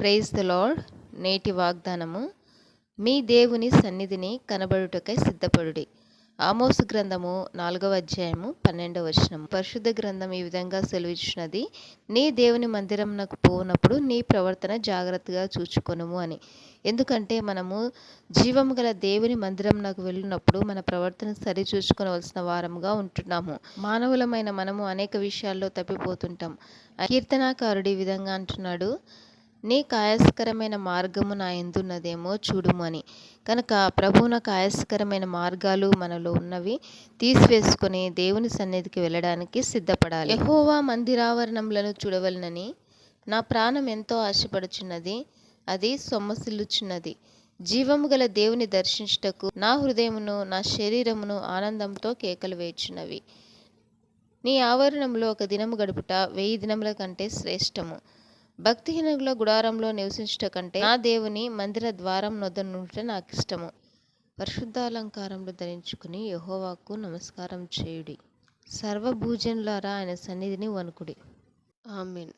Praise the lord నేటి వాగ్దానము మీ దేవుని సన్నిధిని కనబడుటకై సిద్ధపడుడి. ఆమోసు గ్రంథము నాలుగవ అధ్యాయము పన్నెండవ వచనం పరిశుద్ధ గ్రంథం ఈ విధంగా సెలవిచ్చినది నీ దేవుని మందిరం నాకు పోనప్పుడు నీ ప్రవర్తన జాగ్రత్తగా చూచుకొనుము అని. ఎందుకంటే మనము జీవం గల దేవుని మందిరం నాకు వెళ్ళినప్పుడు మన ప్రవర్తన సరిచూచుకోవలసిన వారముగా ఉంటున్నాము. మానవులమైన మనము అనేక విషయాల్లో తప్పిపోతుంటాం. కీర్తనాకారుడు ఈ విధంగా అంటున్నాడు నీ కాయస్కరమైన మార్గము నా ఎందున్నదేమో చూడుము అని. కనుక ప్రభువున కాయస్కరమైన మార్గాలు మనలో ఉన్నవి తీసివేసుకొని దేవుని సన్నిధికి వెళ్ళడానికి సిద్ధపడాలి. యహోవా మందిరావరణములను చూడవలనని నా ప్రాణం ఎంతో ఆశపడుచున్నది అది సొమ్మసిల్లుచున్నది. జీవము గల దేవుని దర్శించుటకు నా హృదయమును నా శరీరమును ఆనందంతో కేకలు వేచున్నవి నీ ఆవరణంలో ఒక దినము గడుపుట వెయ్యి దినముల కంటే శ్రేష్టము. భక్తిహీనుల గుడారంలో నివసించుట కంటే నా దేవుని మందిర ద్వారం నొద్ద నుండుట నాకు ఇష్టము పరిశుద్ధాలంకారంలో ధరించుకుని యహోవాకు నమస్కారం చేయుడి. సర్వభూజనులారా ఆయన సన్నిధిని వణుకుడి. ఆమెన్.